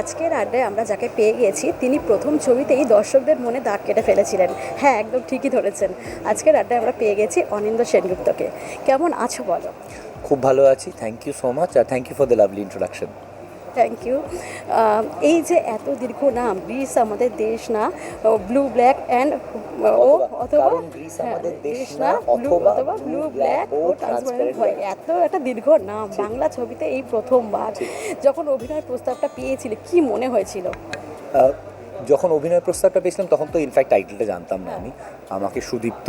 আজকের আড্ডায় আমরা যাকে পেয়ে গিয়েছি, তিনি প্রথম ছবিতেই দর্শকদের মনে দাগ কেটে ফেলেছিলেন। হ্যাঁ একদম ঠিকই ধরেছেন। আজকের আড্ডায় আমরা পেয়ে গেছি অনিন্দ সেনগুপ্তকে। কেমন আছো বলো? খুব ভালো আছি। Thank you so much R thank you for the lovely introduction thank you এই যে এত দীর্ঘ নাম গ্রিস আমাদের দেশ না ব্লু ব্ল্যাক অ্যান্ড ও অথবা হ্যাঁ, দেশ না, ব্লু অথবা ব্লু ব্ল্যাক black ও ট্রান্সপারেন্ট হয়। হয়। এত একটা দীর্ঘ নাম বাংলা ছবিতে এই প্রথমবার। যখন অভিনয়ের প্রস্তাবটা পেয়েছিলে কি মনে হয়েছিল? যখন অভিনয় প্রস্তাবটা পেয়েছিলাম তখন তো ইনফ্যাক্ট টাইটেলটা জানতাম না আমি। আমাকে সুদীপ্ত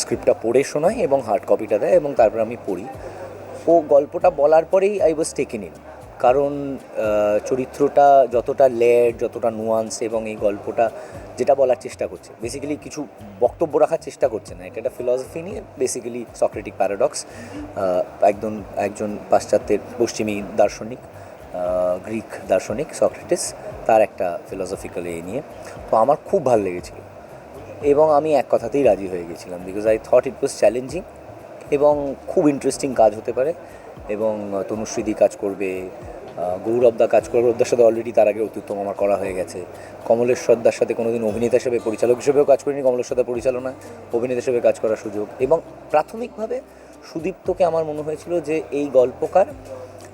স্ক্রিপ্টটা পড়ে শোনায় এবং হার্ড কপিটা দেয় এবং তারপর আমি পড়ি। ও গল্পটা বলার পরেই আই ওয়াজ টেকেন ইন কারণ চরিত্রটা যতটা লেয়ার যতটা নুয়ান্স এবং এই গল্পটা যেটা বলার চেষ্টা করছে বেসিক্যালি কিছু বক্তব্য রাখার চেষ্টা করছে না। এটা একটা ফিলসফি নিয়ে বেসিক্যালি সক্রেটিক প্যারাডক্স একজন একজন পাশ্চাত্যের পশ্চিমী দার্শনিক গ্রিক দার্শনিক সক্রেটিস তার একটা ফিলসফিক্যাল এই নিয়ে। তো আমার খুব ভালো লেগেছিল এবং আমি এক কথাতেই রাজি হয়ে গেছিলাম because I thought it was challenging এবং খুব ইন্টারেস্টিং কাজ হতে পারে। এবং তনুশ্রীদি কাজ করবে আহ, গৌরবদা কাজ করবে। গৌরবদার সাথে অলরেডি তার আগে অত্যুত্তম আমার করা হয়ে গেছে। কমলেশ্বরদার সাথে কোনোদিন অভিনেতা হিসেবে পরিচালক হিসেবেও কাজ করিনি। কমলেশ্বরদার পরিচালনায় অভিনেতা হিসেবে কাজ করার সুযোগ। এবং প্রাথমিকভাবে সুদীপ্তকে আমার মনে হয়েছিল যে এই গল্পকার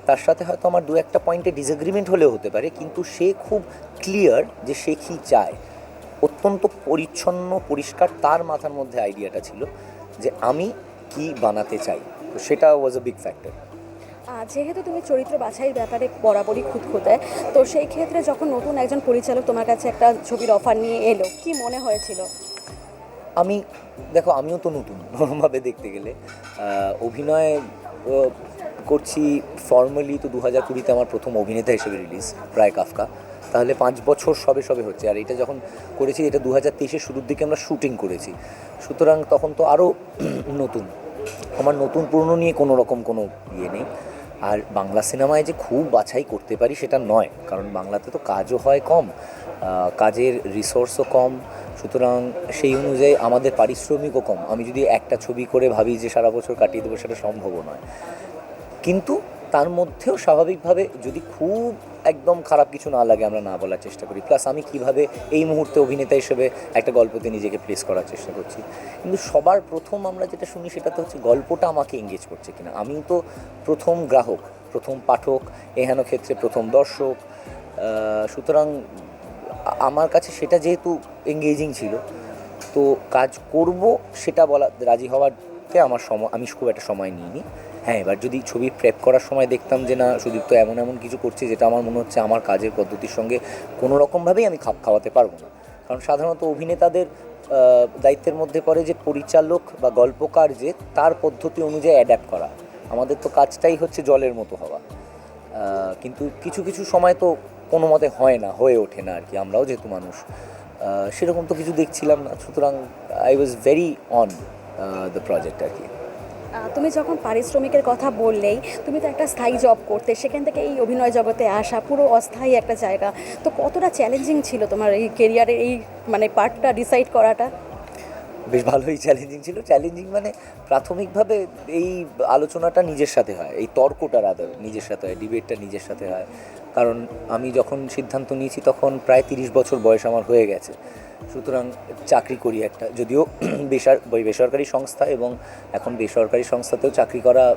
তার সাথে হয়তো আমার দু একটা পয়েন্টে ডিসএগ্রিমেন্ট হলেও হতে পারে কিন্তু সে খুব ক্লিয়ার যে সে কী চায়। অত্যন্ত পরিচ্ছন্ন পরিষ্কার তার মাথার মধ্যে আইডিয়াটা ছিল যে আমি কি বানাতে চাই। তো সেটা ওয়াজ আ বিগ ফ্যাক্টর যেহেতু তুমি চরিত্র বাছাইয়ের ব্যাপারে বরাবরই খুঁতখুঁতে, তো সেই ক্ষেত্রে যখন নতুন একজন পরিচালক তোমার কাছে একটা ছবির অফার নিয়ে এলো, কি মনে হয়েছিল? আমি, দেখো, আমিও তো নতুন নরমভাবে দেখতে গেলে। অভিনয় করছি ফর্মালি তো দু হাজার কুড়িতে আমার প্রথম অভিনেতা হিসেবে রিলিজ প্রায় কাফকা। তাহলে পাঁচ বছর সবে সবে হচ্ছে। আর এটা যখন করেছি, এটা দু হাজার তেইশের শুরুর দিকে আমরা শুটিং করেছি। সুতরাং তখন তো আরও নতুন। আমার নতুন পুরনো নিয়ে কোনো রকম কোনো ইয়ে নেই। আর বাংলা সিনেমায় যে খুব বাছাই করতে পারি সেটা নয়, কারণ বাংলাতে তো কাজও হয় কম কাজের রিসোর্সও কম, সুতরাং সেই অনুযায়ী আমাদের পারিশ্রমিকও কম। আমি যদি একটা ছবি করে ভাবি যে সারা বছর কাটিয়ে দেবো সেটা সম্ভবও নয়। কিন্তু তার মধ্যেও স্বাভাবিকভাবে যদি খুব একদম খারাপ কিছু না লাগে আমরা না বলার চেষ্টা করি। প্লাস আমি কীভাবে এই মুহূর্তে অভিনেতা হিসেবে একটা গল্পতে নিজেকে প্লেস করার চেষ্টা করছি। কিন্তু সবার প্রথম আমরা যেটা শুনি সেটা তো হচ্ছে গল্পটা আমাকে এঙ্গেজ করছে কিনা। আমি তো প্রথম গ্রাহক, প্রথম পাঠক, এহেন ক্ষেত্রে প্রথম দর্শক। সুতরাং আমার কাছে সেটা যেহেতু এঙ্গেজিং ছিল, তো কাজ করব সেটা বলা, রাজি হওয়ারতে আমার সময়, আমি খুব একটা সময় নিইনি। হ্যাঁ এবার যদি ছবি প্রেপ করার সময় দেখতাম যে না, সুদীপ্ত এমন এমন কিছু করছে যেটা আমার মনে হচ্ছে আমার কাজের পদ্ধতির সঙ্গে কোনো রকমভাবেই আমি খাপ খাওয়াতে পারব না। কারণ সাধারণত অভিনেতাদের দায়িত্বের মধ্যে পড়ে যে পরিচালক বা গল্পকার যে, তার পদ্ধতি অনুযায়ী অ্যাডাপ্ট করা। আমাদের তো কাজটাই হচ্ছে জলের মতো হওয়া। কিন্তু কিছু কিছু সময় তো কোনো মতে হয় না, হয়ে ওঠে না আর কি, আমরাও যেহেতু মানুষ। সেরকম তো কিছু দেখছিলাম না, সুতরাং I was very on the project আর কি। তুমি যখন পারিশ্রমিকের কথা বললেই তুমি তো একটা স্থায়ী জব করতে, সেখান থেকে এই অভিনয় জগতে আসা পুরো অস্থায়ী একটা জায়গা। তো কতটা চ্যালেঞ্জিং ছিল তোমার এই কেরিয়ারের এই মানে পার্টটা ডিসাইড করাটা? বেশ ভালোই চ্যালেঞ্জিং ছিল। চ্যালেঞ্জিং মানে প্রাথমিকভাবে এই আলোচনাটা নিজের সাথে হয়, এই তর্কটা রাদার নিজের সাথে হয় ডিবেটটা নিজের সাথে হয়। কারণ আমি যখন সিদ্ধান্ত নিয়েছি তখন প্রায় তিরিশ বছর বয়স আমার হয়ে গেছে। সুতরাং চাকরি করি একটা। যদিও বেসর বেসরকারি সংস্থা এবং এখন বেসরকারি সংস্থাতেও চাকরি করা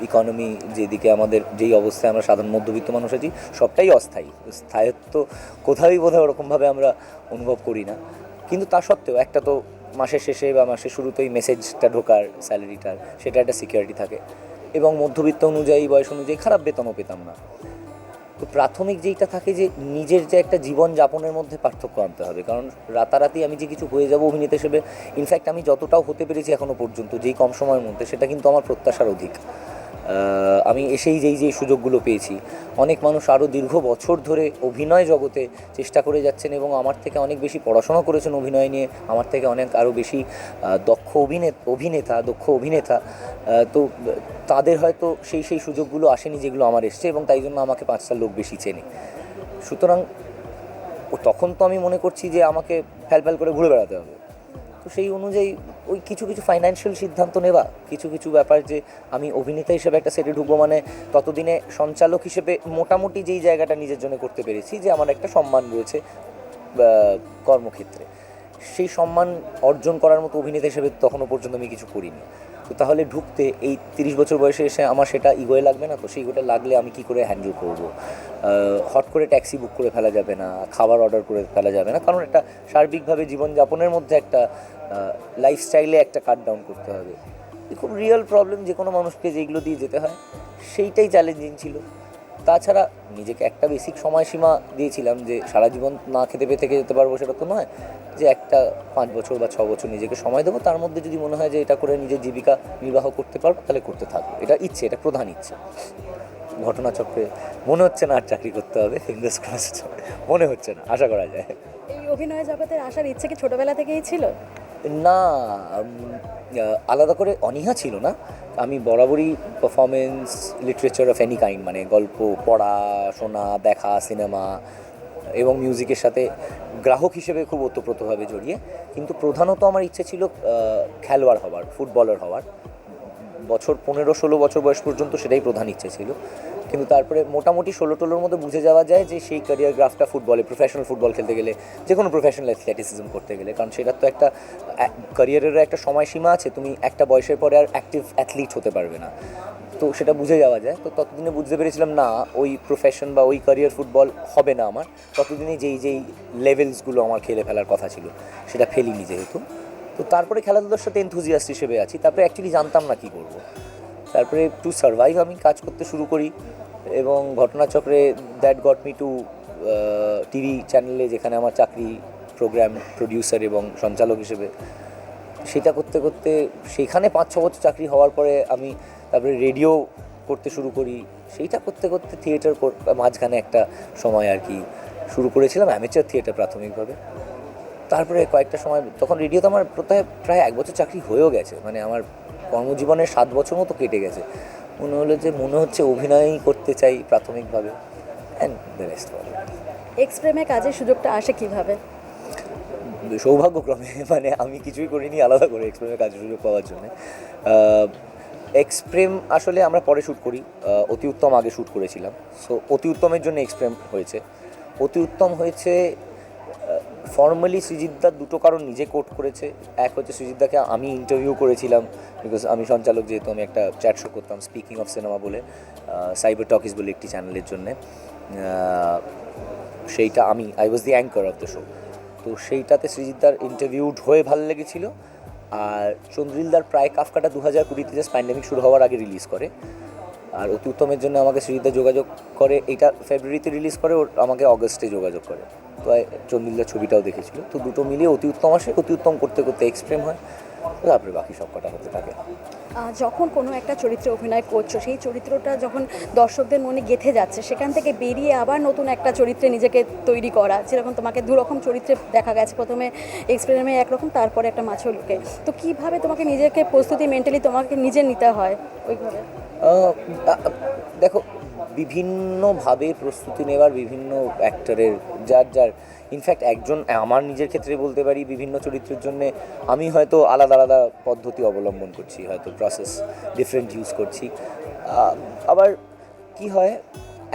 ইকোনমি যেদিকে আমাদের যেই অবস্থায় আমরা সাধারণ মধ্যবিত্ত মানুষ আছি, সবটাই অস্থায়ী। স্থায়িত্ব কোথাওই বোধহয় ওরকমভাবে আমরা অনুভব করি না। কিন্তু তা সত্ত্বেও একটা তো মাসের শেষে বা মাসের শুরুতেই মেসেজটা ঢোকার স্যালারিটার সেটা একটা সিকিউরিটি থাকে। এবং মধ্যবিত্ত অনুযায়ী, বয়স অনুযায়ী খারাপ বেতনও পেতাম না। তো প্রাথমিক যেইটা থাকে যে নিজের যে একটা জীবন যাপনের মধ্যে পার্থক্য আনতে হবে। কারণ রাতারাতি আমি যে কিছু হয়ে যাব অভিনেতা হিসেবে ইনফ্যাক্ট আমি যতটাও হতে পেরেছি এখনও পর্যন্ত, যেই কম সময়ের মধ্যে, সেটা কিন্তু আমার প্রত্যাশার অধিক। আমি এসেই যেই যেই সুযোগগুলো পেয়েছি। অনেক মানুষ আরও দীর্ঘ বছর ধরে অভিনয় জগতে চেষ্টা করে যাচ্ছেন এবং আমার থেকে অনেক বেশি পড়াশোনা করেছেন অভিনয় নিয়ে। আমার থেকে অনেক আরও বেশি দক্ষ অভিনেতা অভিনেতা, দক্ষ অভিনেতা। তো তাদের হয়তো সেই সেই সুযোগগুলো আসেনি যেগুলো আমার এসছে এবং তাই জন্য আমাকে পাঁচটা লোক বেশি চেনে। সুতরাং তখন তো আমি মনে করছি যে আমাকে ফ্যাল ফ্যাল করে ঘুরে বেড়াতে হবে। তো সেই অনুযায়ী ওই কিছু কিছু ফাইন্যান্সিয়াল সিদ্ধান্ত নেওয়া, কিছু কিছু ব্যাপার যে আমি অভিনেতা হিসেবে একটা সেটে ঢুকবো মানে ততদিনে সঞ্চালক হিসেবে মোটামুটি যেই জায়গাটা নিজের জন্য করতে পেরেছি যে আমার একটা সম্মান রয়েছে কর্মক্ষেত্রে। সেই সম্মান অর্জন করার মতো অভিনেতা হিসেবে তখনও পর্যন্ত আমি কিছু করিনি। তো তাহলে ঢুকতে এই তিরিশ বছর বয়সে এসে আমার সেটা ইগোয়ে লাগবে না? তো সেই ইগোটা লাগলে আমি কি করে হ্যান্ডেল করব? হট করে ট্যাক্সি বুক করে ফেলা যাবে না, খাবার অর্ডার করে ফেলা যাবে না? কারণ একটা সার্বিকভাবে জীবনযাপনের মধ্যে একটা লাইফস্টাইলে একটা কাট ডাউন করতে হবে। খুব রিয়েল প্রবলেম যে কোনো মানুষকে যেগুলো দিয়ে যেতে হয়, সেইটাই চ্যালেঞ্জিং ছিল। তাছাড়া নিজেকে একটা বেসিক সময়সীমা দিয়েছিলাম যে সারা জীবন না খেতে পেয়ে থেকে যেতে পারব সেটা তো নয় যে একটা পাঁচ বছর বা ছ বছর নিজেকে সময় দেবো তার মধ্যে যদি মনে হয় যে এটা করে নিজের জীবিকা নির্বাহ করতে পারব তাহলে করতে থাকব। এটা ইচ্ছে এটা প্রধান ইচ্ছে। ঘটনাচক্রে মনে হচ্ছে না আর চাকরি করতে হবে ফিঙ্গার্স ক্রস মনে হচ্ছে না আশা করা যায়। এই অভিনয় জগতের আসার ইচ্ছে কি ছোটবেলা থেকেই ছিল? না আলাদা করে অনীহা ছিল না। আমি বরাবরই performance literature of any kind মানে গল্প পড়া শোনা দেখা সিনেমা এবং মিউজিকের সাথে গ্রাহক হিসেবে খুব ওতপ্রোতভাবে জড়িয়ে। কিন্তু প্রধানত আমার ইচ্ছে ছিল খেলোয়াড় হওয়ার, ফুটবলার হওয়ার। বছর পনেরো ষোলো বছর বয়স পর্যন্ত সেটাই প্রধান ইচ্ছে ছিল। কিন্তু তারপরে মোটামুটি ষোলো টোলোর মধ্যে বুঝে যাওয়া যায় যে সেই ক্যারিয়ার গ্রাফটা ফুটবলে প্রফেশনাল ফুটবল খেলতে গেলে, যে কোনো প্রফেশনাল অ্যাথলেটিসিজম করতে গেলে। কারণ সেটার তো একটা ক্যারিয়ারেরও একটা সময়সীমা আছে। তুমি একটা বয়সের পরে আর অ্যাক্টিভ অ্যাথলিট হতে পারবে না। তো সেটা বুঝে যাওয়া যায়। তো ততদিনে বুঝতে পেরেছিলাম, না, ওই প্রফেশন বা ওই ক্যারিয়ার ফুটবল হবে না আমার। ততদিনে যেই যেই লেভেলসগুলো আমার খেলে ফেলার কথা ছিল, সেটা ফেলিনি যেহেতু। তো তারপরে খেলাধুলার সাথে এনথুজিয়াস্ট হিসেবে আছি। তারপরে অ্যাকচুয়ালি জানতাম না কী করব। তারপরে টু সার্ভাইভ আমি কাজ করতে শুরু করি এবং ঘটনাচক্রে that got me to TV চ্যানেলে যেখানে আমার চাকরি প্রোগ্রাম প্রডিউসার এবং সঞ্চালক হিসেবে। সেটা করতে করতে সেখানে পাঁচ ছ বছর চাকরি হওয়ার পরে আমি তারপরে রেডিও করতে শুরু করি সেইটা করতে করতে থিয়েটার মাঝখানে একটা সময় আর কি শুরু করেছিলাম অ্যামেচার থিয়েটার প্রাথমিকভাবে। তারপরে কয়েকটা সময় তখন রেডিওতে আমার প্রায় প্রায় এক বছর চাকরি হয়েও গেছে মানে আমার কর্মজীবনের সাত বছর মতো কেটে গেছে। মনে হলো যে মনে হচ্ছে অভিনয়ই করতে চাই প্রাথমিকভাবে অ্যান্ড দ্য রেস্ট এক্সপ্রেমে কাজের সুযোগটা আসে কীভাবে? সৌভাগ্যক্রমে মানে আমি কিছুই করিনি আলাদা করে এক্সপ্রেমের কাজের সুযোগ পাওয়ার জন্য। এক্সপ্রেম আসলে আমরা পরে শ্যুট করি অতি উত্তম আগে শ্যুট করেছিলাম। সো অতি উত্তমের জন্য এক্সপ্রেম হয়েছে। অতি উত্তম হয়েছে ফর্মালি সৃজিতদার দুটো কারণ নিজে কোট করেছে। এক হচ্ছে সৃজিতদাকে আমি ইন্টারভিউ করেছিলাম বিকজ আমি সঞ্চালক যেহেতু, আমি একটা চ্যাট শো করতাম স্পিকিং অফ সিনেমা বলে সাইবার টকিস বলে একটি চ্যানেলের জন্যে। সেইটা আমি I was the anchor of the show তো সেইটাতে সৃজিতদার ইন্টারভিউড হয়ে ভালো লেগেছিল। আর চন্দ্রিলদার প্রায় কাফকাটা দু হাজার কুড়িতে জাস্ট প্যান্ডেমিক শুরু হওয়ার আগে রিলিজ করে। আর অতি উত্তমের জন্য আমাকে শ্রীদা যোগাযোগ করে, এটা ফেব্রুয়ারিতে রিলিজ করে, ওর আমাকে অগস্টে যোগাযোগ করে। তো চন্দ্রিলদার ছবিটাও দেখেছিল। তো দুটো মিলিয়ে অতি উত্তম আসে, অতি উত্তম করতে করতে এক্সপ্রেম হয়। তারপরে বাকি সব কটা হতে থাকে। যখন কোনো একটা চরিত্রে অভিনয় করছ, সেই চরিত্রটা যখন দর্শকদের মনে গেঁথে যাচ্ছে, সেখান থেকে বেরিয়ে আবার নতুন একটা চরিত্রে নিজেকে তৈরি করা, যেরকম তোমাকে দুরকম চরিত্রে দেখা গেছে। প্রথমে এক্সপেরিমে একরকম, তারপরে একটা মাছের লোকে তো কীভাবে তোমাকে নিজেকে প্রস্তুতি মেন্টালি তোমাকে নিজে নিতে হয় ওইভাবে? দেখো বিভিন্নভাবে প্রস্তুতি নেওয়ার বিভিন্ন অ্যাক্টরের যার যার ইনফ্যাক্ট একজন আমার নিজের ক্ষেত্রে বলতে পারি বিভিন্ন চরিত্রের জন্য আমি হয়তো আলাদা আলাদা পদ্ধতি অবলম্বন করছি, হয়তো প্রসেস ডিফারেন্ট ইউজ করছি। আবার কি হয়,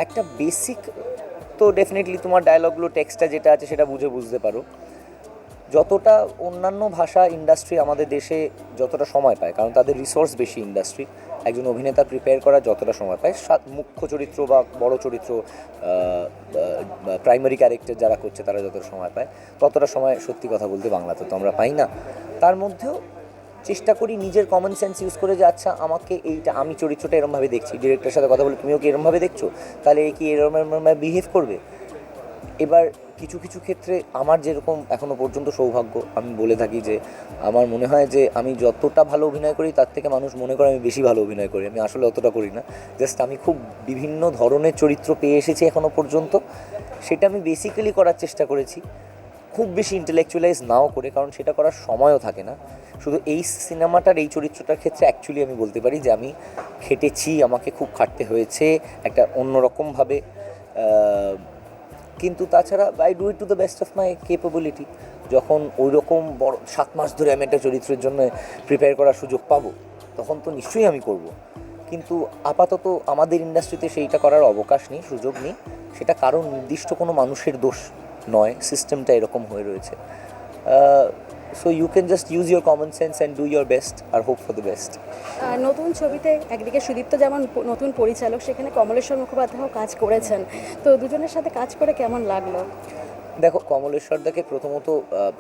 একটা বেসিক তো ডেফিনেটলি তোমার ডায়লগগুলো টেক্সটটা যেটা আছে সেটা বুঝে বুঝতে পারো। যতটা অন্যান্য ভাষা ইন্ডাস্ট্রি আমাদের দেশে যতটা সময় পায়, কারণ তাদের রিসোর্স বেশি ইন্ডাস্ট্রি একজন অভিনেতা প্রিপেয়ার করা যতটা সময় পায় সা- মুখ্য চরিত্র বা বড় চরিত্র প্রাইমারি ক্যারেক্টার যারা করছে তারা যতটা সময় পায়, ততটা সময় সত্যি কথা বলতে বাংলাতে তো আমরা পাই না। তার মধ্যেও চেষ্টা করি নিজের কমন সেন্স ইউজ করে যে আচ্ছা আমাকে এইটা, আমি চরিত্রটা এরমভাবে দেখছি ডিরেক্টরের সাথে কথা বলে, তুমিও কি এরমভাবে দেখছ? তাহলে কি এরম এরমভাবে বিহেভ করবে? এবার কিছু কিছু ক্ষেত্রে আমার যেরকম এখনও পর্যন্ত সৌভাগ্য, আমি বলে থাকি যে আমার মনে হয় যে আমি যতটা ভালো অভিনয় করি, তার থেকে মানুষ মনে করে আমি বেশি ভালো অভিনয় করি। আমি আসলে অতটা করি না। জাস্ট আমি খুব বিভিন্ন ধরনের চরিত্র পেয়ে এসেছি এখনও পর্যন্ত। সেটা আমি বেসিক্যালি করার চেষ্টা করেছি। খুব বেশি ইন্টেলেকচুয়ালাইজ নাও করে, কারণ সেটা করার সময়ও থাকে না। শুধু এই সিনেমাটার এই চরিত্রটার ক্ষেত্রে অ্যাকচুয়ালি আমি বলতে পারি যে আমি খেটেছি, আমাকে খুব খাটতে হয়েছে একটা অন্যরকমভাবে কিন্তু তাছাড়া I do it to the best of my capability যখন ওই রকম বড় সাত মাস ধরে আমি একটা চরিত্রের জন্য প্রিপেয়ার করার সুযোগ পাবো, তখন তো নিশ্চয়ই আমি করব। কিন্তু আপাতত আমাদের ইন্ডাস্ট্রিতে সেইটা করার অবকাশ নেই, সুযোগ নেই। সেটা কারণ নির্দিষ্ট কোনো মানুষের দোষ নয় সিস্টেমটা এরকম হয়ে রয়েছে। So you can just use your common sense and do your best R hope for the best নতুন ছবিতে একদিকে সুদীপ্ত যেমন নতুন পরিচালক সেখানে কমলেশ্বর মুখোপাধ্যায়ও কাজ করেছেন। তো দুজনের সাথে কাজ করে কেমন লাগল? দেখো কমলেশ্বরদাকে প্রথমত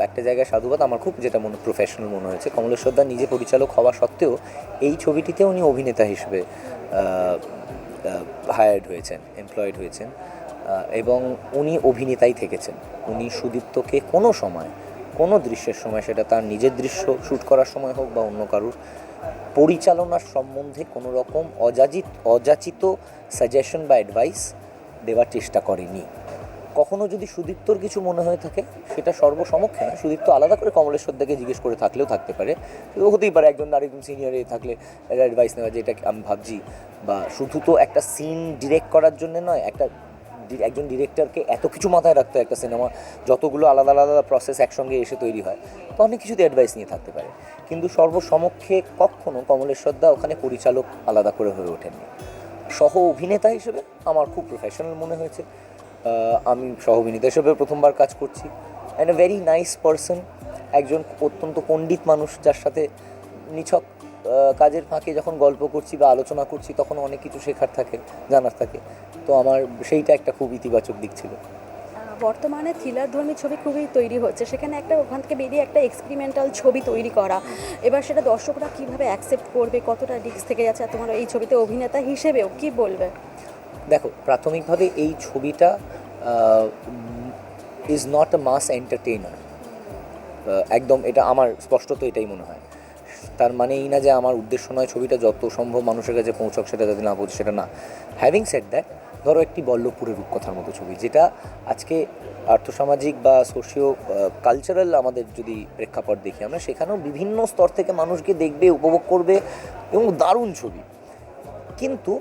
একটা জায়গায় সাধুবাদ। আমার খুব যেটা মনে প্রফেশনাল মনে হয়েছে। কমলেশ্বরদা নিজে পরিচালক হওয়া সত্ত্বেও এই ছবিটিতে উনি অভিনেতা হিসেবে হায়ার্ড হয়েছেন এমপ্লয়েড হয়েছেন। এবং উনি অভিনেতাই থেকেছেন। উনি সুদীপ্তকে কোনো সময় কোনো দৃশ্যের সময় সেটা তার নিজের দৃশ্য শ্যুট করার সময় হোক বা অন্য কারুর পরিচালনার সম্বন্ধে কোনো রকম অযাচিত অযাচিত সাজেশন বা অ্যাডভাইস দেওয়ার চেষ্টা করেনি। কখনো যদি সুদীপ্তর কিছু মনে হয়ে থাকে, সেটা সর্বসমক্ষে না, সুদীপ্ত আলাদা করে কমলেশ্বর দাকে জিজ্ঞেস করে থাকলেও থাকতে পারে। হতেই পারে একজন আরেকজন সিনিয়রে থাকলে অ্যাডভাইস নেওয়া যে এটা আমি ভাবছি, বা শুধু তো একটা সিন ডিরেক্ট করার জন্য নয়, একটা একজন ডিরেক্টরকে এত কিছু মাথায় রাখতে হয় একটা সিনেমা যতগুলো আলাদা আলাদা প্রসেস একসঙ্গে এসে তৈরি হয়, তো অনেক কিছুতে অ্যাডভাইস নিয়ে থাকতে পারে। কিন্তু সর্বসমক্ষে কখনো কমলেশ্বর দা ওখানে পরিচালক আলাদা করে হয়ে ওঠেননি। সহ অভিনেতা হিসেবে আমার খুব প্রফেশনাল মনে হয়েছে। আমি সহ অভিনেতা হিসেবে প্রথমবার কাজ করছি। And a very nice person একজন অত্যন্ত পণ্ডিত মানুষ যার সাথে নিছক কাজের ফাঁকে যখন গল্প করছি বা আলোচনা করছি তখন অনেক কিছু শেখার থাকে জানার থাকে। তো আমার সেইটা একটা খুব ইতিবাচক দিক ছিল। বর্তমানে থ্রিলার ধর্মী ছবি খুবই তৈরি হচ্ছে। সেখানে একটা ওখান থেকে বেরিয়ে একটা এক্সপেরিমেন্টাল ছবি তৈরি করা। এবার সেটা দর্শকরা কীভাবে অ্যাকসেপ্ট করবে কতটা রিস্ক থেকে যাচ্ছে আর তোমার এই ছবিতে অভিনেতা হিসেবেও কি বলবে? দেখো প্রাথমিকভাবে এই ছবিটা is not a mass entertainer একদম এটা আমার স্পষ্টত এটাই মনে হয়। তার মানে এই না যে আমার উদ্দেশ্য নয় ছবিটা যত সম্ভব মানুষের কাছে পৌঁছক, সেটা যাতে না পৌঁছে, সেটা না। হ্যাভিং সেট দ্যাট ধরো একটি বল্লভপুরের রূপকথার মতো ছবি, যেটা আজকে আর্থসামাজিক বা সোশিও কালচারাল আমাদের যদি প্রেক্ষাপট দেখি, আমরা সেখানেও বিভিন্ন স্তর থেকে মানুষকে দেখবে, উপভোগ করবে এবং দারুণ ছবি। কিন্তু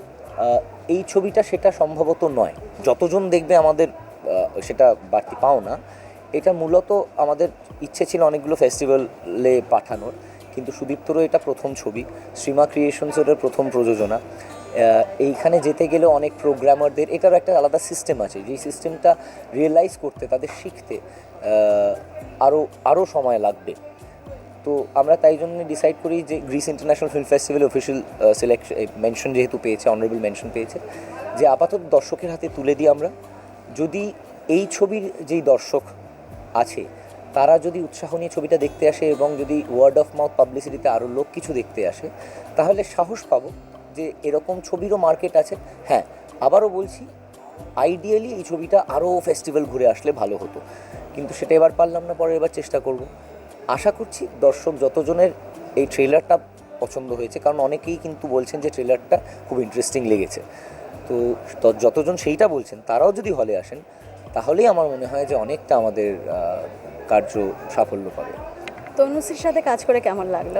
এই ছবিটা সেটা সম্ভবত নয়। যতজন দেখবে আমাদের সেটা বাড়তি পাও না। এটা মূলত আমাদের ইচ্ছে ছিল অনেকগুলো ফেস্টিভ্যালে পাঠানোর। কিন্তু সুদীপ্তরও এটা প্রথম ছবি, শ্রীমা ক্রিয়েশনস ওটার প্রথম প্রযোজনা। এইখানে যেতে গেলে অনেক প্রোগ্রামারদের এটারও একটা আলাদা সিস্টেম আছে যেই সিস্টেমটা রিয়েলাইজ করতে, তাদের শিখতে আরও আরও সময় লাগবে। তো আমরা তাই জন্য ডিসাইড করি যে Greece international film festival official selection mention যেহেতু পেয়েছে অনারেবল মেনশন পেয়েছে, যে আপাতত দর্শকের হাতে তুলে দিই আমরা। যদি এই ছবির যেই দর্শক আছে তারা যদি উৎসাহ নিয়ে ছবিটা দেখতে আসে এবং যদি ওয়ার্ড অফ মাউথ পাবলিসিটিতে আরও লোক কিছু দেখতে আসে, তাহলে সাহস পাবো যে এরকম ছবিরও মার্কেট আছে। হ্যাঁ আবারও বলছি আইডিয়ালি এই ছবিটা আরও ফেস্টিভ্যাল ঘুরে আসলে ভালো হতো। কিন্তু সেটা এবার পারলাম না, পরে এবার চেষ্টা করব। আশা করছি দর্শক যতজনের এই ট্রেলারটা পছন্দ হয়েছে, কারণ অনেকেই কিন্তু বলছেন যে ট্রেলারটা খুব ইন্টারেস্টিং লেগেছে। তো যতজন সেইটা বলছেন, তারাও যদি হলে আসেন তাহলেই আমার মনে হয় যে অনেকটা আমাদের কার্য সাফল্য পাবে। তনুশ্রীর সাথে কাজ করে কেমন লাগল?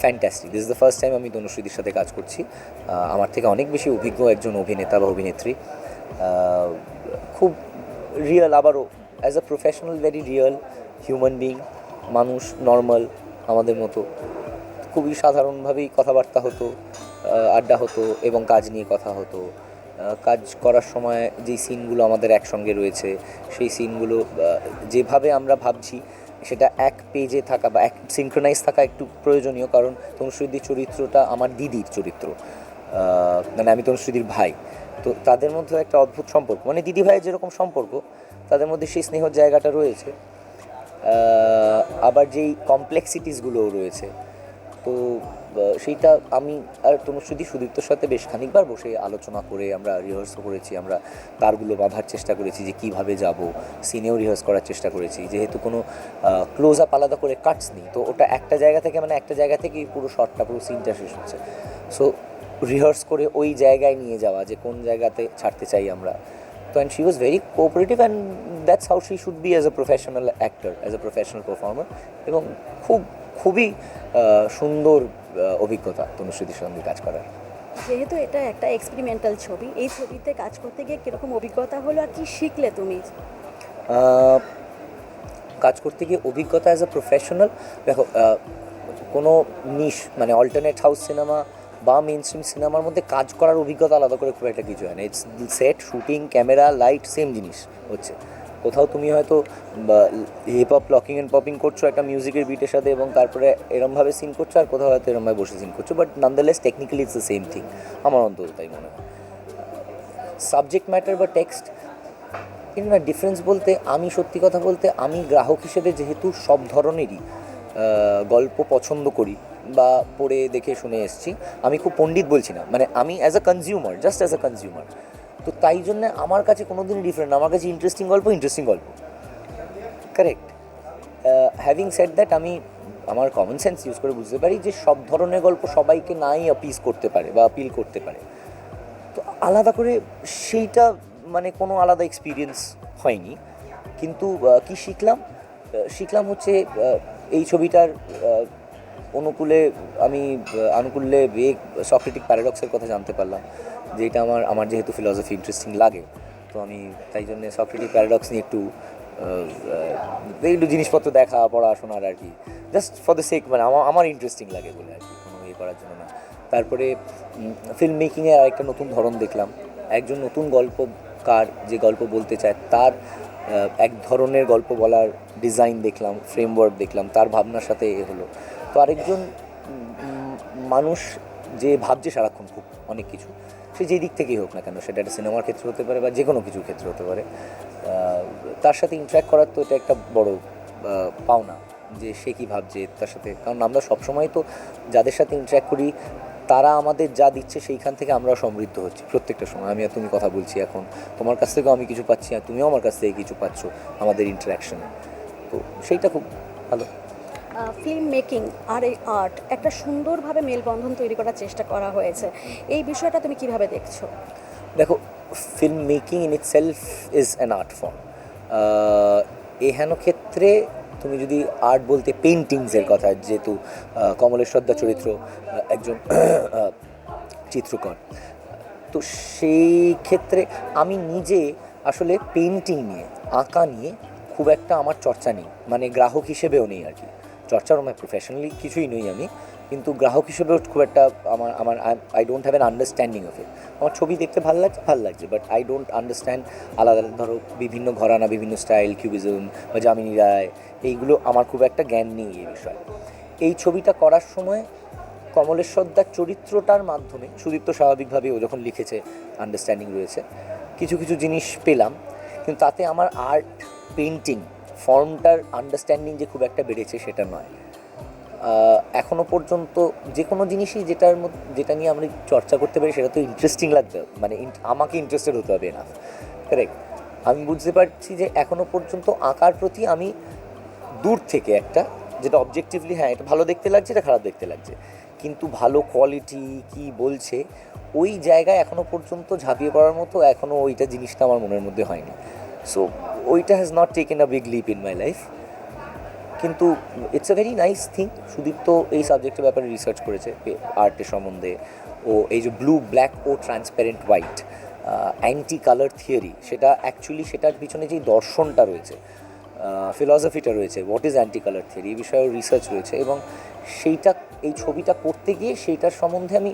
Fantastic this is the first time আমি তনুশ্রীদির সাথে কাজ করছি। আমার থেকে অনেক বেশি অভিজ্ঞ একজন অভিনেতা বা অভিনেত্রী। খুব রিয়েল আবারও as a professional very real human being মানুষ নর্মাল আমাদের মতো। খুবই সাধারণভাবেই কথাবার্তা হতো আড্ডা হতো এবং কাজ নিয়ে কথা হতো। কাজ করার সময় যেই সিনগুলো আমাদের একসঙ্গে রয়েছে, সেই সিনগুলো যেভাবে আমরা ভাবছি, সেটা এক পেজে থাকা বা এক সিনক্রোনাইজ থাকা একটু প্রয়োজনীয়। কারণ তনুশ্রীদির চরিত্রটা আমার দিদির চরিত্র মানে আমি তনুশ্রীদির ভাই। তো তাদের মধ্যে একটা অদ্ভুত সম্পর্ক। মানে দিদি ভাইয়ের যেরকম সম্পর্ক, তাদের মধ্যে সেই স্নেহর জায়গাটা রয়েছে। আবার যেই কমপ্লেক্সিটিসগুলোও রয়েছে। তো সেইটা আমি আর তনুশ্রুতি সুদীপ্তর সাথে বেশ খানিকবার বসে আলোচনা করে আমরা রিহার্সও করেছি, আমরা তারগুলো বাঁধার চেষ্টা করেছি যে কীভাবে যাব সিনেও রিহার্স করার চেষ্টা করেছি, যেহেতু কোনো ক্লোজ আপ আলাদা করে কাটস নেই, তো ওটা একটা জায়গা থেকে মানে একটা জায়গা থেকেই পুরো শটটা পুরো সিনটা শেষ হচ্ছে। সো রিহার্স করে ওই জায়গায় নিয়ে যাওয়া যে কোন জায়গাতে ছাড়তে চাই আমরা। তো and she was very cooperative and that's how she should be as a professional actor as a professional performer এবং খুব খুবই সুন্দর অভিজ্ঞতা তনুশ্রীতির সঙ্গে কাজ করার। যেহেতু এটা একটা এক্সপেরিমেন্টাল ছবি এই ছবিতে কাজ করতে গিয়ে কীরকম অভিজ্ঞতা হলো আর কি শিখলে তুমি? কাজ করতে গিয়ে অভিজ্ঞতা অ্যাজ আ প্রফেশনাল দেখো কোনো নিশ মানে অল্টারনেট হাউস সিনেমা বা মেন স্ট্রিম সিনেমার মধ্যে কাজ করার অভিজ্ঞতা আলাদা করে খুব একটা কিছু হয় না। It's set shooting camera light same জিনিস হচ্ছে। কোথাও তুমি হয়তো hip hop locking and popping করছ একটা মিউজিকের বিটের সাথে এবং তারপরে এরমভাবে সিন করছ আর কোথাও হয়তো এরমভাবে বসে সিন করছ but nonetheless technically it's the same thing আমার অন্তত তাই মনে হয়। সাবজেক্ট ম্যাটার বা টেক্সট না ডিফারেন্স বলতে, আমি সত্যি কথা বলতে, আমি গ্রাহক হিসেবে যেহেতু সব ধরনেরই গল্প পছন্দ করি বা পড়ে দেখে শুনে এসেছি, আমি খুব পণ্ডিত বলছি না মানে আমি as a consumer just as a consumer তো তাই জন্য আমার কাছে কোনো দিনই ডিফারেন্ট আমার কাছে ইন্টারেস্টিং গল্প ইন্টারেস্টিং গল্প। কারেক্ট হ্যাভিং সেট দ্যাট আমি আমার কমন সেন্স ইউজ করে বুঝতে পারি যে সব ধরনের গল্প সবাইকে নাই অ্যাপিস করতে পারে বা আপিল করতে পারে। তো আলাদা করে সেইটা মানে কোনো আলাদা এক্সপিরিয়েন্স হয়নি। কিন্তু আহ, কি শিখলাম? শিখলাম হচ্ছে এই ছবিটার অনুকূলে আমি আনুকূল্যে বেগ সক্রেটিক প্যারাডক্সের কথা জানতে পারলাম। যেটা আমার আমার যেহেতু ফিলসফি ইন্টারেস্টিং লাগে, তো আমি তাই জন্য সক্রেটিক প্যারাডক্স নিয়ে একটু একটু জিনিসপত্র দেখা, পড়াশোনার আর কি জাস্ট ফর দ্য সেক মানে আমার আমার ইন্টারেস্টিং লাগে বলে আর কি, কোনো ইয়ে করার জন্য না। তারপরে ফিল্ম মেকিংয়ের আরেকটা নতুন ধরন দেখলাম, একজন নতুন গল্পকার যে গল্প বলতে চায়, তার এক ধরনের গল্প বলার ডিজাইন দেখলাম ফ্রেমওয়ার্ক দেখলাম, তার ভাবনার সাথে এ হলো। তো আরেকজন মানুষ যে ভাবছে সারাক্ষণ খুব, অনেক কিছু সে যে দিক থেকেই হোক না কেন, সেটা একটা সিনেমার ক্ষেত্রে হতে পারে বা যে কোনো কিছুর ক্ষেত্রে হতে পারে। তার সাথে ইন্টারাক্ট করার তো এটা একটা বড় পাওনা যে সে কী ভাবছে তার সাথে। কারণ আমরা সবসময় তো যাদের সাথে ইন্টারাক্ট করি, তারা আমাদের যা দিচ্ছে সেইখান থেকে আমরা সমৃদ্ধ হচ্ছি প্রত্যেকটা সময়। আমি আর তুমি কথা বলছি এখন, তোমার কাছ থেকেও আমি কিছু পাচ্ছি আর তুমিও আমার কাছ থেকে কিছু পাচ্ছ আমাদের ইন্টারাকশনে তো সেইটা খুব ভালো। ফিল্ম মেকিং আর এই আর্ট একটা সুন্দরভাবে মেলবন্ধন তৈরি করার চেষ্টা করা হয়েছে। এই বিষয়টা তুমি কীভাবে দেখছ? দেখো film making in itself is an art form এহেন ক্ষেত্রে তুমি যদি আর্ট বলতে পেন্টিংসের কথা, যেহেতু কমলেশ্বর কমলেশ্বরদা চরিত্র একজন চিত্রকর, তো সেই ক্ষেত্রে আমি নিজে আসলে পেন্টিং নিয়ে, আঁকা নিয়ে খুব একটা আমার চর্চা নেই মানে গ্রাহক হিসেবেও নেই আর কি। চর্চার আমার প্রফেশনালি কিছুই নই আমি, কিন্তু গ্রাহক হিসেবেও খুব একটা আমার আমার, I don't have an understanding of it আমার ছবি দেখতে ভালো লাগছে ভালো লাগছে বাট আই ডোন্ট আন্ডারস্ট্যান্ড আলাদা আলাদা ধরো বিভিন্ন ঘরানা, বিভিন্ন স্টাইল কিউবিজম বা যামিনী রায়, এইগুলো আমার খুব একটা জ্ঞান নেই এই বিষয়ে। এই ছবিটা করার সময় কমলেশ্বরদার চরিত্রটার মাধ্যমে, সুদীপ্ত স্বাভাবিকভাবে ও যখন লিখেছে আন্ডারস্ট্যান্ডিং রয়েছে, কিছু কিছু জিনিস পেলাম, কিন্তু তাতে আমার আর্ট পেন্টিং ফর্মটার আন্ডারস্ট্যান্ডিং যে খুব একটা বেড়েছে সেটা নয়। আহ, এখনও পর্যন্ত যে কোনো জিনিসই যেটার মধ্যে যেটা নিয়ে আমরা চর্চা করতে পারি সেটা তো ইন্টারেস্টিং লাগতে হবে মানে আমাকে ইন্টারেস্টেড হতে হবে না কারেক্ট আমি বুঝতে পারছি যে এখনও পর্যন্ত আঁকার প্রতি আমি দূর থেকে একটা যেটা অবজেক্টিভলি হ্যাঁ এটা ভালো দেখতে লাগছে এটা খারাপ দেখতে লাগছে কিন্তু ভালো কোয়ালিটি কি বলছে ওই জায়গায় এখনও পর্যন্ত ঝাঁপিয়ে পড়ার মতো এখনও ওইটা জিনিসটা আমার মনের মধ্যে হয়নি। সো ওইটা has not taken a big leap in my life কিন্তু it's a very nice thing Sudipta এই সাবজেক্টের ব্যাপারে রিসার্চ করেছে আর্টের সম্বন্ধে। ও এই যে ব্লু ব্ল্যাক ও transparent white anti colour theory সেটা অ্যাকচুয়ালি সেটার পিছনে যেই দর্শনটা রয়েছে ফিলসফিটা রয়েছে what is anti colour theory এই বিষয়েও রিসার্চ রয়েছে এবং সেইটা, এই ছবিটা করতে গিয়ে সেইটার সম্বন্ধে আমি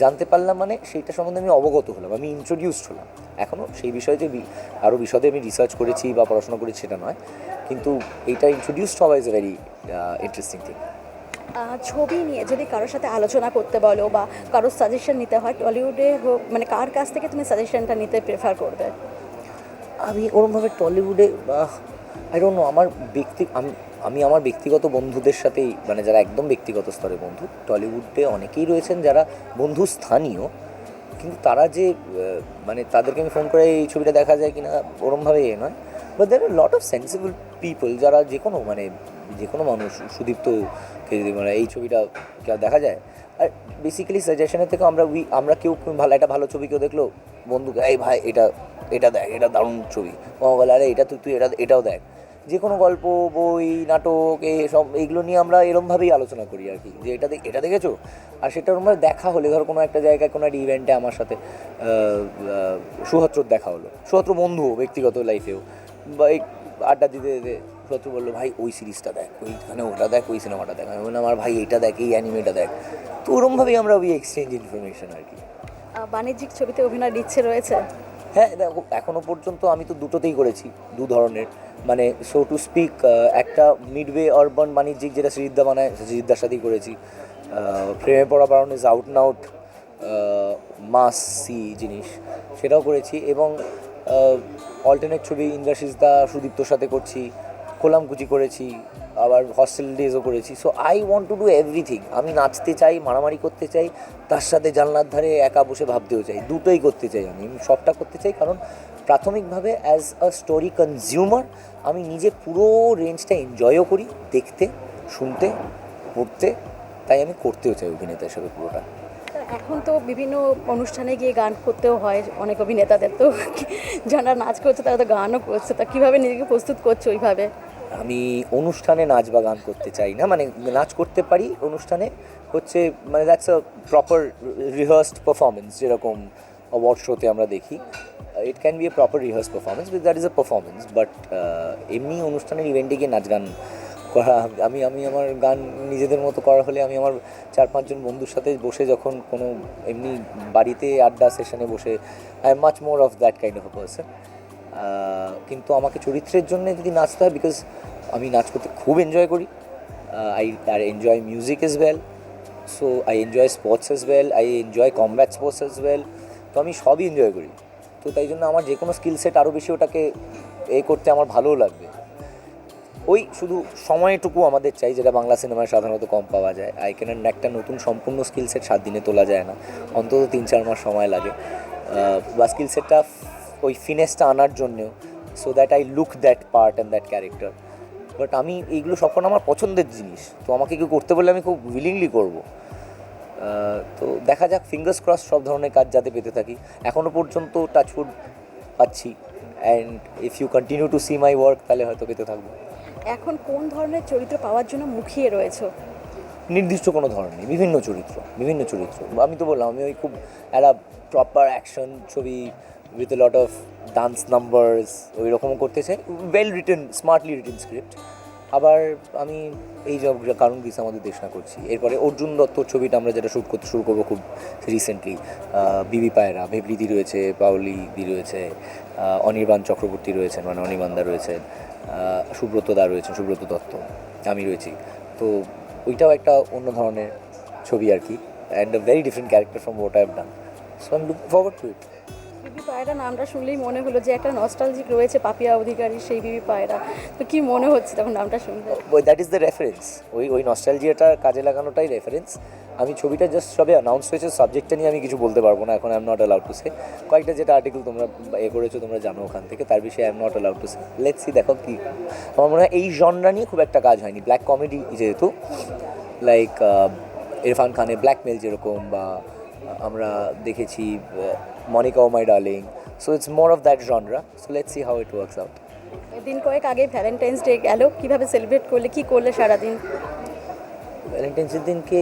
জানতে পারলাম মানে সেইটা সম্বন্ধে আমি অবগত হলাম আমি ইন্ট্রোডিউসড হলাম। এখনও সেই বিষয়ে যে আরও বিশদে আমি রিসার্চ করেছি বা পড়াশোনা করেছি সেটা নয় কিন্তু এইটা ইন্ট্রোডিউসড হওয়া is a very interesting thing ছবি নিয়ে যদি কারোর সাথে আলোচনা করতে বলো বা কারোর সাজেশন নিতে হয় টলিউডে হোক মানে কার কাছ থেকে তুমি সাজেশনটা নিতে প্রেফার করবে? আমি ওরমভাবে টলিউডে বা আই ডোন্ট নো আমার ব্যক্তি আমি আমি আমার ব্যক্তিগত বন্ধুদের সাথেই মানে যারা একদম ব্যক্তিগত স্তরে বন্ধু, টলিউডে অনেকেই রয়েছেন যারা বন্ধু স্থানীয় কিন্তু তারা যে মানে তাদেরকে আমি ফোন করে এই ছবিটা দেখা যায় কি না ওরমভাবে এ নয়। But there are lot of sensible people যারা যে কোনো মানে যে কোনো মানুষ সুদীপ্তকে যদি মানে এই ছবিটা দেখা যায়। আর বেসিক্যালি সাজেশনের থেকে আমরা উই আমরা কেউ কেউ ভালো, একটা ভালো ছবি কেউ দেখল, বন্ধুকে, এই ভাই, এটা এটা দেখ, এটা দারুণ ছবি। ও বলে, আরে, এটা তুই তুই, এটা, এটাও দেখ। যে কোনো গল্প বই নাটক এই সব এইগুলো নিয়ে আমরা এরমভাবেই আলোচনা করি আর কি। যে এটা এটা দেখেছ? আর সেটা ওরমভাবে দেখা হলে ধরো কোনো একটা জায়গায় কোনো একটা ইভেন্টে আমার সাথে সুহত্রর দেখা হলো। সুহত্র বন্ধু ব্যক্তিগত লাইফেও বা এই আড্ডা দিতে দিতে সুহত্র বলল ভাই ওই সিরিজটা দেখ ওইখানে ওটা দেখ ওই সিনেমাটা দেখ। আমি বললাম আমার ভাই এইটা দেখ এই অ্যানিমেটা দেখ। তো ওরমভাবেই আমরা ওই এক্সচেঞ্জ ইনফরমেশন আর কি। বাণিজ্যিক ছবিতে অভিনয়ের ইচ্ছে রয়েছে? হ্যাঁ দেখো এখনও পর্যন্ত আমি তো দুটোতেই করেছি দু ধরনের। মানে সো টু স্পিক একটা মিডওয়ে অরবান বাণিজ্যিক যেটা শ্রীদ্দা বানায় শ্রীদ্দার সাথেই করেছি। প্রেমে পড়া বারণ ইজ আউট না আউট মাস জিনিস। সেটাও করেছি এবং অল্টারনেট ছবি ইন্দ্রাশিস দা, সুদীপ্তর সাথে করছি। কোলামকুচি করেছি, আবার হস্টেল ডেজও করেছি। So I want to do everything আমি নাচতে চাই, মারামারি করতে চাই, তার সাথে জানলার ধারে একা বসে ভাবতেও চাই। দুটোই করতে চাই আমি। সবটা করতে চাই কারণ প্রাথমিকভাবে অ্যাজ আ স্টোরি কনজিউমার আমি নিজে পুরো রেঞ্জটা এনজয়ও করি, দেখতে, শুনতে পড়তে তাই আমি করতেও চাই অভিনেতা হিসেবে পুরোটা। এখন তো বিভিন্ন অনুষ্ঠানে গিয়ে গান করতেও হয়, অনেক অভিনেতাদের তো। যারা নাচ করছে তারা তো গানও করছে, তা কীভাবে নিজেকে প্রস্তুত করছ ওইভাবে? আমি অনুষ্ঠানে নাচ বা গান করতে চাই না মানে নাচ করতে পারি অনুষ্ঠানে, হচ্ছে মানে that's a proper rehearsed performance যেরকম অ্যাওয়ার্ড শোতে আমরা দেখি। It can be a proper rehearse performance that is a performance but এমনি অনুষ্ঠানের ইভেন্টে গিয়ে নাচ গান করা আমি আমি আমার গান নিজেদের মতো করা হলে আমি আমার চার পাঁচজন বন্ধুর সাথে বসে যখন কোনো এমনি বাড়িতে আড্ডা সেশনে বসে I am much more of that kind of person কিন্তু আমাকে চরিত্রের জন্য যদি নাচতে হয় বিকজ আমি নাচ করতে খুব এনজয় করি I are enjoy music as well so I enjoy sports as well I enjoy combat sports as well তো আমি সবই এনজয় করি। তো তাই জন্য আমার যে কোনো স্কিল সেট আরও বেশি ওটাকে এ করতে আমার ভালোও লাগবে। ওই শুধু সময়টুকু আমাদের চাই যেটা বাংলা সিনেমায় সাধারণত কম পাওয়া যায়। আই ক্যান একটা নতুন সম্পূর্ণ স্কিল সেট সাত দিনে তোলা যায় না। অন্তত তিন, চার মাস সময় লাগে। বা স্কিল সেটটা ওই ফিনেসটা আনার জন্যেও so that I look that part and that character but আমি এইগুলো সবক্ষণ আমার পছন্দের জিনিস। তো আমাকে কেউ করতে বললে আমি খুব উইলিংলি করব। তো দেখা যাক ফিঙ্গার্স ক্রস সব ধরনের কাজ যাতে পেতে থাকি। এখনও পর্যন্ত টাচউড পাচ্ছি। And if you continue to see my work তাহলে হয়তো পেতে থাকব। এখন কোন ধরনের চরিত্র পাওয়ার জন্য মুখিয়ে রয়েছো? নির্দিষ্ট কোনো ধরনের বিভিন্ন চরিত্র বিভিন্ন চরিত্র। আমি তো বললাম, আমি ওই খুব একটা প্রপার অ্যাকশন ছবি with a lot of dance numbers ওই রকমও করতে চাই। Well written smartly written script আবার আমি এই সব কারণ দিস আমাদের দেশনা করছি। এরপরে অর্জুন দত্তর ছবিটা আমরা যেটা শ্যুট করতে শুরু করব খুব রিসেন্টলি বিবি পায়রা ভেবলিদি রয়েছে, পাওলি দি রয়েছে অনির্বাণ চক্রবর্তী রয়েছেন মানে অনির্বাণ দা রয়েছেন। সুব্রত দা রয়েছেন সুব্রত দত্ত আমি রয়েছি। তো ওইটাও একটা অন্য ধরনের ছবি আর কি and a very different character from what I have done so I look forward to it Bibi Payra নামটা শুনলেই মনে হলো যে একটা নস্টালজিক রয়েছে পাপিয়া অধিকারী সেই বিবি পায়রা। তো কি মনে হচ্ছে তখন নামটা শুনলে? দ্যাট ইজ দ্য রেফারেন্স ওই ওই নস্টালজিয়াটা কাজে লাগানোটাই রেফারেন্স আমি ছবিটা জাস্ট সবে অ্যানাউন্স হয়েছে সাবজেক্টটা নিয়ে আমি কিছু বলতে পারব না, এখন I am not allowed to say কয়েকটা যেটা আর্টিকেল তোমরা এ করেছ, তোমরা জানো ওখান থেকে, তার বিষয়ে I am not allowed to say let's see দেখো কি। আমার মনে হয় এই জনরা নিয়ে খুব একটা কাজ হয়নি। ব্ল্যাক কমেডি যেহেতু লাইক ইরফান খানের ব্ল্যাকমেল যেরকম বা আমরা দেখেছি Monica O My Darling. So it's more of that genre so let's see how it works out দিন কয়েক আগে ভ্যালেন্টাইন্স ডে গেল, কীভাবে সেলিব্রেট করলে, কী করলে সারাদিন? ভ্যালেন্টাইন্সের দিনকে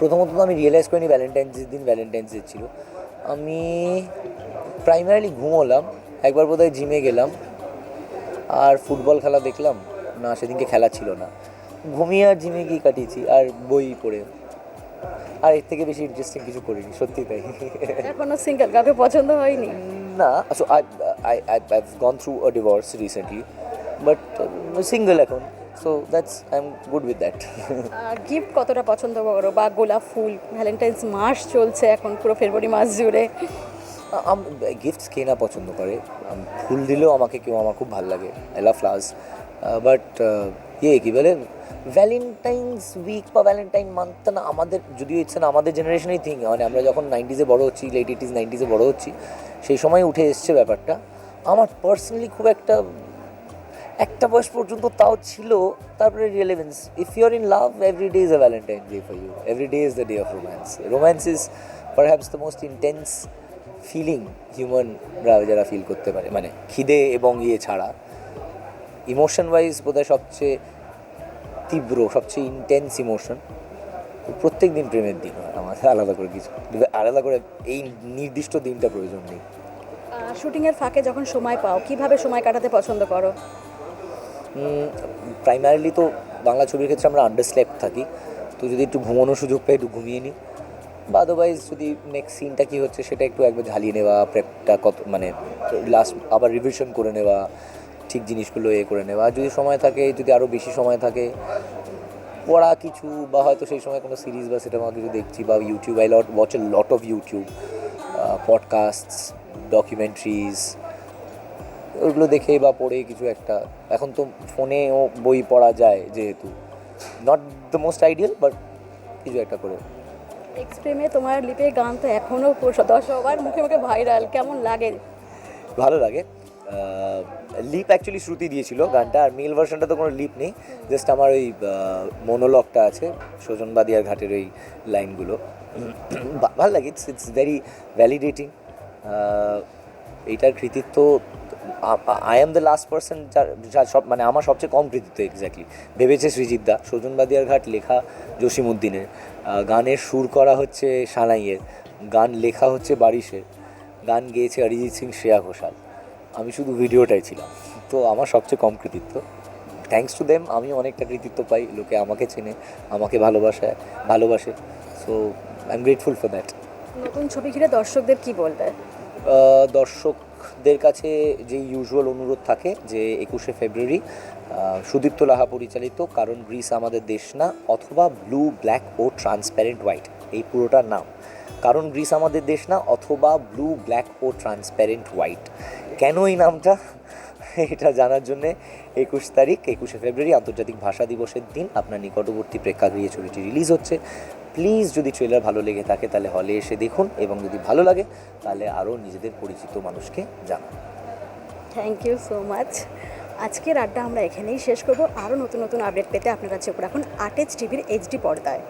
প্রথমত তো আমি রিয়েলাইজ করিনি ভ্যালেন্টাইন্সের দিন ভ্যালেন্টাইন্স ডে ছিল। আমি প্রাইমারিলি ঘুমোলাম একবার বোধহয় জিমে গেলাম আর ফুটবল খেলা দেখলাম। না সেদিনকে খেলা ছিল না। ঘুমিয়ে আর জিমে গিয়ে কাটিয়েছি আর বই পড়ে। আর এর থেকে বেশি ইন্টারেস্টিং কিছু করিনি সত্যি তাই। এখনও সিঙ্গেল কাউকে পছন্দ হয়নি? না I I I gone through a divorce recently but single এখন। So that's I am good with that gift কতটা পছন্দ করো? বা গোলাপ ফুল ভ্যালেন্টাইন্স মাস চলছে এখন পুরো ফেব্রুয়ারি মাস জুড়ে। গিফটস কে না পছন্দ করে? ফুল দিলেও আমাকে কেউ আমার খুব ভালো লাগে। আই লাভ ফ্লাওয়ার্স বাট ইয়ে কী বলে? ভ্যালেন্টাইন্স উইক বা ভ্যালেন্টাইন মান্থ না আমাদের যদিও ইচ্ছে না আমাদের জেনারেশনেই থিং মানে আমরা যখন নাইনটিজে বড় হচ্ছি লেট এইটিস নাইনটিজে বড় হচ্ছি সেই সময় উঠে এসছে ব্যাপারটা। আমার পার্সোনালি খুব একটা একটা বয়স পর্যন্ত তাও ছিল, তারপরে relevance if you're in love every day is a Valentine day for you every day is the day of romance romance is perhaps the most intense feeling হিউম্যানরা যারা ফিল করতে পারে। মানে খিদে এবং ইয়ে ছাড়া। ইমোশন ওয়াইজ বোধহয় সবচেয়ে তীব্র, সবচেয়ে ইন্টেন্স ইমোশন প্রত্যেক দিন প্রেমের দিন হয়। আমাদের আলাদা করে কিছু। আলাদা করে এই নির্দিষ্ট দিনটা প্রয়োজন নেই। শুটিংয়ের ফাঁকে যখন সময় পাও, কীভাবে সময় কাটাতে পছন্দ করো? প্রাইমারিলি তো বাংলা ছবির ক্ষেত্রে আমরা আন্ডারস্ল্যাপ থাকি। তো যদি একটু ঘুমানোর সুযোগ পাই, একটু ঘুমিয়ে নিই। বা আদারওয়াইজ যদি নেক্সট সিনটা কী হচ্ছে, সেটা একটু একবার ঝালিয়ে নেওয়া প্রেপটা কত মানে লাস্ট আবার রিভিশন করে নেওয়া, ঠিক জিনিসগুলো এ করে নেওয়া। যদি সময় থাকে, যদি আরও বেশি সময় থাকে, পড়া কিছু বা হয়তো সেই সময় কোনো সিরিজ বা সিনেমা কিছু দেখছি বা YouTube I lot watch a lot of YouTube podcast documentaries ওইগুলো দেখে বা পড়ে কিছু একটা। এখন তো ফোনেও বই পড়া যায় যেহেতু। Not the most ideal but কিছু একটা করে। এক্সপ্রেমে তোমার লিপে গান তো এখনও দশবার মুখে মুখে ভাইরাল কেমন লাগে? ভালো লাগে। লিপ অ্যাকচুয়ালি শ্রুতি দিয়েছিল গানটা আর মেল ভার্সনটা তো কোনো লিপ নেই। জাস্ট আমার ওই মনোলগটা আছে সজন বাদিয়ার ঘাটের ওই লাইনগুলো ভালো লাগে ইটস ইটস ভেরি ভ্যালিডেটিং এইটার কৃতিত্ব I am the last person যার যার সব মানে আমার সবচেয়ে কম কৃতিত্ব এক্স্যাক্টলি ভেবেছে সৃজিত দা সজন বাদিয়ার ঘাট লেখা জসিমুদ্দিনের গানের সুর করা হচ্ছে সানাইয়ের। গান লেখা হচ্ছে বারিশের। গান গেয়েছে অরিজিৎ সিং শ্রেয়া ঘোষাল। আমি শুধু ভিডিওটাই ছিলাম। তো আমার সবচেয়ে কম কৃতিত্ব। থ্যাঙ্কস টু দেম আমি অনেকটা কৃতিত্ব পাই। লোকে আমাকে চেনে আমাকে ভালোবাসায় ভালোবাসে। So I am grateful for that নতুন ছবি ঘিরে দর্শকদের কি বলবে? দর্শকদের কাছে যে ইউজুয়াল অনুরোধ থাকে যে একুশে ফেব্রুয়ারি সুদীপ্ত লাহা পরিচালিত, কারণ গ্রিস আমাদের দেশ না, অথবা ব্লু ব্ল্যাক ও ট্রান্সপ্যারেন্ট হোয়াইট এই পুরোটার নাম। কারণ গ্রিস আমাদের দেশ না, অথবা ব্লু ব্ল্যাক ও ট্রান্সপ্যারেন্ট হোয়াইট কেন এই নামটা? এটা জানার জন্যে একুশ তারিখ, একুশে ফেব্রুয়ারি আন্তর্জাতিক ভাষা দিবসের দিন আপনার নিকটবর্তী প্রেক্ষাগৃহে ছবিটি রিলিজ হচ্ছে। প্লিজ যদি ট্রেলার ভালো লেগে থাকে তাহলে হলে এসে দেখুন এবং যদি ভালো লাগে, তাহলে আরও নিজেদের পরিচিত মানুষকে জানান। থ্যাংক ইউ সো মাচ আজকের আড্ডা আমরা এখানেই শেষ করব। আরও নতুন নতুন আপডেট পেতে আপনারা চোখ রাখুন আটেজ টিভির এইচডি পর্দায়।